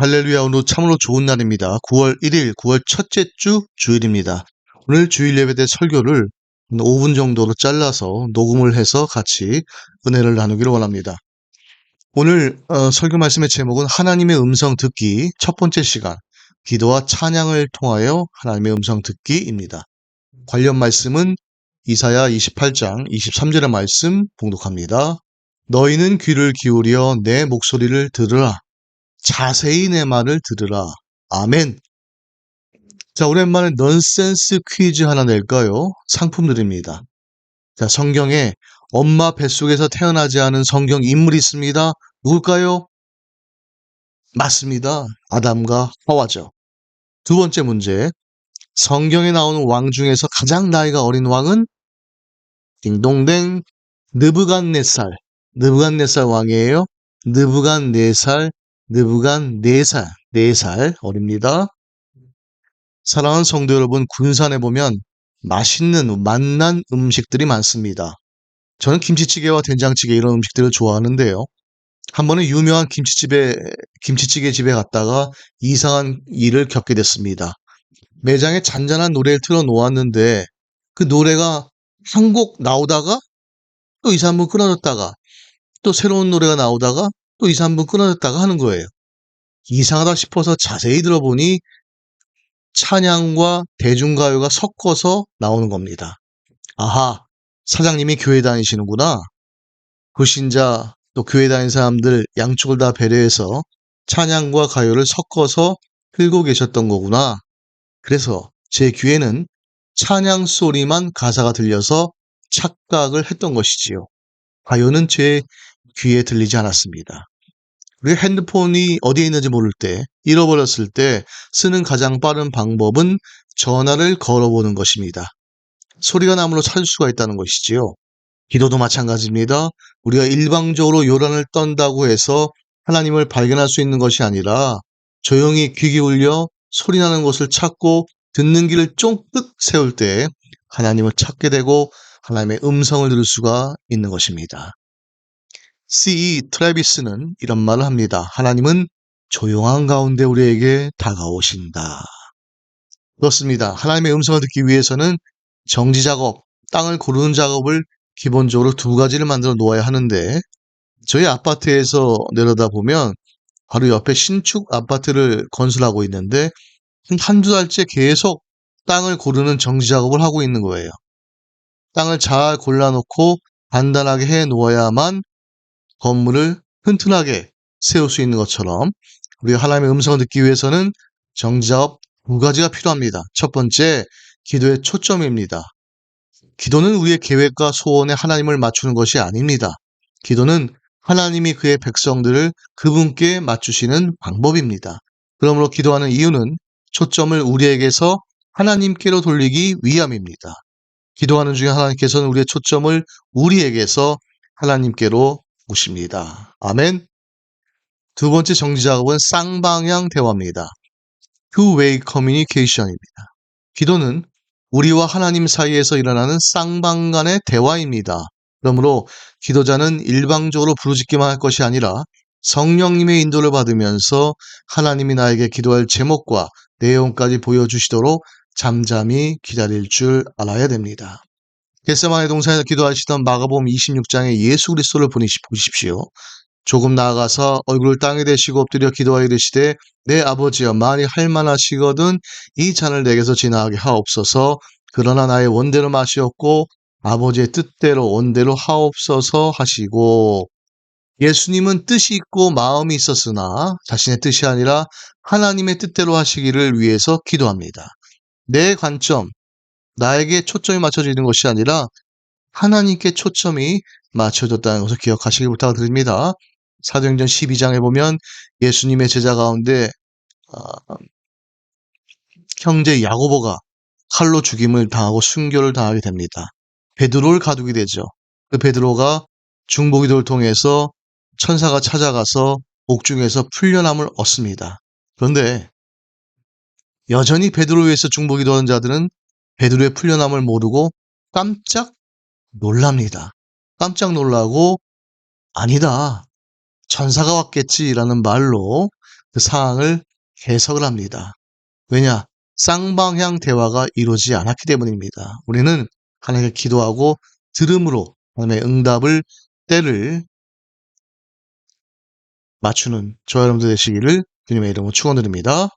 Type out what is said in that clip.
할렐루야 오늘 참으로 좋은 날입니다. 9월 1일 9월 첫째 주 주일입니다. 오늘 주일 예배 때 설교를 5분 정도로 잘라서 녹음을 해서 같이 은혜를 나누기를 원합니다. 오늘 어, 설교 말씀의 제목은 하나님의 음성 듣기 첫 번째 시간 기도와 찬양을 통하여 하나님의 음성 듣기입니다. 관련 말씀은 이사야 28장 23절의 말씀 봉독합니다. 너희는 귀를 기울여 내 목소리를 들으라. 자세히 내 말을 들으라. 아멘. 자, 오랜만에 넌센스 퀴즈 하나 낼까요? 상품 드립니다. 자, 성경에 엄마 뱃속에서 태어나지 않은 성경 인물이 있습니다. 누굴까요? 맞습니다. 아담과 하와죠. 두 번째 문제. 성경에 나오는 왕 중에서 가장 나이가 어린 왕은 딩동댕 느부갓네살. 느부갓네살 왕이에요. 느부갓네살 느부간 4살, 4살 어립니다. 사랑하는 성도 여러분, 군산에 보면 맛있는, 맛난 음식들이 많습니다. 저는 김치찌개와 된장찌개 이런 음식들을 좋아하는데요. 한 번은 유명한 김치집에, 김치찌개 집에 갔다가 이상한 일을 겪게 됐습니다. 매장에 잔잔한 노래를 틀어 놓았는데 그 노래가 한 곡 나오다가 또 2, 3분 끊어졌다가 또 새로운 노래가 나오다가 또 2, 3분 끊어졌다가 하는 거예요. 이상하다 싶어서 자세히 들어보니 찬양과 대중가요가 섞어서 나오는 겁니다. 아하, 사장님이 교회 다니시는구나. 불신자 또 교회 다니는 사람들 양쪽을 다 배려해서 찬양과 가요를 섞어서 틀고 계셨던 거구나. 그래서 제 귀에는 찬양 소리만 가사가 들려서 착각을 했던 것이지요. 가요는 제 귀에 들리지 않았습니다. 우리가 핸드폰이 어디에 있는지 모를 때, 잃어버렸을 때 쓰는 가장 빠른 방법은 전화를 걸어보는 것입니다. 소리가 나므로 찾을 수가 있다는 것이지요. 기도도 마찬가지입니다. 우리가 일방적으로 요란을 떤다고 해서 하나님을 발견할 수 있는 것이 아니라 조용히 귀 기울여 소리 나는 곳을 찾고 듣는 길을 쫑뜩 세울 때 하나님을 찾게 되고 하나님의 음성을 들을 수가 있는 것입니다. C. 트래비스는 이런 말을 합니다. 하나님은 조용한 가운데 우리에게 다가오신다. 그렇습니다. 하나님의 음성을 듣기 위해서는 정지 작업, 땅을 고르는 작업을 기본적으로 두 가지를 만들어 놓아야 하는데 저희 아파트에서 내려다보면 바로 옆에 신축 아파트를 건설하고 있는데 한두 달째 계속 땅을 고르는 정지 작업을 하고 있는 거예요. 땅을 잘 골라놓고 간단하게 해 놓아야만 건물을 튼튼하게 세울 수 있는 것처럼 우리가 하나님의 음성을 듣기 위해서는 정지작업 두 가지가 필요합니다. 첫 번째, 기도의 초점입니다. 기도는 우리의 계획과 소원에 하나님을 맞추는 것이 아닙니다. 기도는 하나님이 그의 백성들을 그분께 맞추시는 방법입니다. 그러므로 기도하는 이유는 초점을 우리에게서 하나님께로 돌리기 위함입니다. 기도하는 중에 하나님께서는 우리의 초점을 우리에게서 하나님께로 오십니다. 아멘. 두 번째 정지 작업은 쌍방향 대화입니다. Two-way communication입니다. 기도는 우리와 하나님 사이에서 일어나는 쌍방 간의 대화입니다. 그러므로 기도자는 일방적으로 부르짖기만 할 것이 아니라 성령님의 인도를 받으면서 하나님이 나에게 기도할 제목과 내용까지 보여주시도록 잠잠히 기다릴 줄 알아야 됩니다. 겟세마의 동산에서 기도하시던 마가복음 26장에 예수 그리스도를 보십시오. 조금 나아가서 얼굴을 땅에 대시고 엎드려 기도하여 이르시되 내 아버지여 만이 할만하시거든 이 잔을 내게서 지나가게 하옵소서 그러나 나의 원대로 마시옵고 아버지의 뜻대로 원대로 하옵소서 하시고 예수님은 뜻이 있고 마음이 있었으나 자신의 뜻이 아니라 하나님의 뜻대로 하시기를 위해서 기도합니다. 내 관점, 나에게 초점이 맞춰지는 것이 아니라 하나님께 초점이 맞춰졌다는 것을 기억하시길 부탁드립니다. 사도행전 12장에 보면 예수님의 제자 가운데 어, 형제 야고보가 칼로 죽임을 당하고 순교를 당하게 됩니다. 베드로를 가두게 되죠. 그 베드로가 중보기도를 통해서 천사가 찾아가서 옥중에서 풀려남을 얻습니다. 그런데 여전히 베드로 위해서 중보기도하는 자들은 베드로의 풀려남을 모르고 깜짝 놀랍니다. 깜짝 놀라고 아니다. 천사가 왔겠지라는 말로 그 상황을 해석을 합니다. 왜냐? 쌍방향 대화가 이루어지지 않았기 때문입니다. 우리는 하나님께 기도하고 들음으로 하나님의 응답을 때를 맞추는 저와 여러분들 되시기를 주님의 이름으로 축원드립니다.